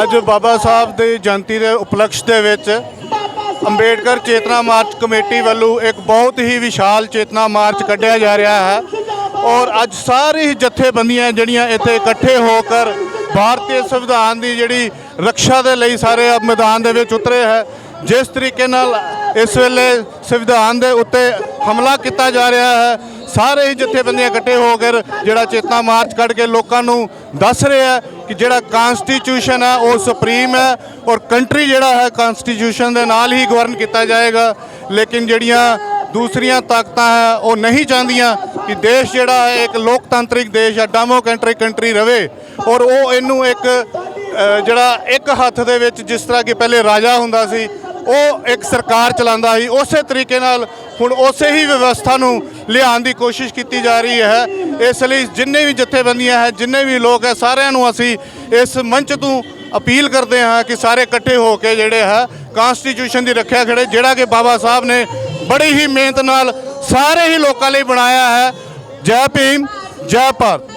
ਅੱਜ ਬਾਬਾ ਸਾਹਿਬ ਦੀ ਜਯੰਤੀ ਦੇ ਉਪਲਕਸ਼ ਦੇ ਵਿੱਚ ਅੰਬੇਡਕਰ ਚੇਤਨਾ ਮਾਰਚ ਕਮੇਟੀ ਵੱਲੋਂ ਇੱਕ ਬਹੁਤ ਹੀ ਵਿਸ਼ਾਲ ਚੇਤਨਾ ਮਾਰਚ ਕੱਢਿਆ ਜਾ ਰਿਹਾ ਹੈ। ਔਰ ਅੱਜ ਸਾਰੀ ਜਥੇਬੰਦੀਆਂ ਜਿਹੜੀਆਂ ਇੱਥੇ ਇਕੱਠੇ ਹੋ ਕਰ ਭਾਰਤੀ ਸੰਵਿਧਾਨ ਦੀ ਜਿਹੜੀ ਰੱਖਿਆ ਦੇ ਲਈ ਸਾਰੇ ਮੈਦਾਨ ਦੇ ਵਿੱਚ ਉਤਰੇ ਹੈ। ਜਿਸ ਤਰੀਕੇ ਨਾਲ ਇਸ ਵੇਲੇ ਸੰਵਿਧਾਨ ਦੇ ਉੱਤੇ ਹਮਲਾ ਕੀਤਾ ਜਾ ਰਿਹਾ ਹੈ। ਸਾਰੇ ਹੀ ਜਥੇਬੰਦੀਆਂ ਇਕੱਠੇ ਹੋ ਕੇ ਜਿਹੜਾ ਚੇਤਨਾ ਮਾਰਚ ਕੱਢ ਕੇ ਲੋਕਾਂ ਨੂੰ ਦੱਸ ਰਿਹਾ ਹੈ ਕਿ ਜਿਹੜਾ ਕਨਸਟੀਟਿਊਸ਼ਨ ਹੈ, ਉਹ ਸੁਪਰੀਮ ਹੈ ਔਰ ਕੰਟਰੀ ਜਿਹੜਾ ਹੈ ਕਨਸਟੀਟਿਊਸ਼ਨ ਦੇ ਨਾਲ ਹੀ ਗਵਰਨ ਕੀਤਾ ਜਾਏਗਾ। ਲੇਕਿਨ ਜਿਹੜੀਆਂ ਦੂਸਰੀਆਂ ਤਾਕਤਾਂ ਹੈ, ਉਹ ਨਹੀਂ ਚਾਹੁੰਦੀਆਂ ਕਿ ਦੇਸ਼ ਜਿਹੜਾ ਹੈ, ਇੱਕ ਲੋਕਤੰਤਰਿਕ ਦੇਸ਼ ਹੈ ਡੈਮੋਕ੍ਰੈਟਿਕ ਕੰਟਰੀ ਰਵੇ। ਔਰ ਉਹ ਇਹਨੂੰ ਇੱਕ ਜਿਹੜਾ ਇੱਕ ਹੱਥ ਦੇ ਵਿੱਚ ਜਿਸ ਤਰ੍ਹਾਂ ਕਿ ਪਹਿਲੇ ਰਾਜਾ ਹੁੰਦਾ ਸੀ ਉਹ ਇੱਕ ਸਰਕਾਰ ਚਲਾਉਂਦਾ ਸੀ, ਉਸੇ ਤਰੀਕੇ ਨਾਲ ਹੁਣ ਉਸੇ ਹੀ ਵਿਵਸਥਾ ਨੂੰ ਲਿਆਉਣ ਦੀ ਕੋਸ਼ਿਸ਼ ਕੀਤੀ ਜਾ ਰਹੀ ਹੈ। ਇਸ ਲਈ ਜਿੰਨੇ ਵੀ ਜਥੇਬੰਦੀਆਂ ਹੈ, ਜਿੰਨੇ ਵੀ ਲੋਕ ਹੈ, ਸਾਰਿਆਂ ਨੂੰ ਅਸੀਂ ਇਸ ਮੰਚ ਤੋਂ ਅਪੀਲ ਕਰਦੇ ਹਾਂ ਕਿ ਸਾਰੇ ਇਕੱਠੇ ਹੋ ਕੇ ਜਿਹੜੇ ਹੈ ਕਨਸਟੀਟਿਊਸ਼ਨ ਦੀ ਰੱਖਿਆ ਖੜੇ, ਜਿਹੜਾ ਕਿ ਬਾਬਾ ਸਾਹਿਬ ਨੇ ਬੜੀ ਹੀ ਮਿਹਨਤ ਨਾਲ ਸਾਰੇ ਹੀ ਲੋਕਾਂ ਲਈ ਬਣਾਇਆ ਹੈ। ਜੈ ਭੀਮ, ਜੈ ਭਾਰਤ।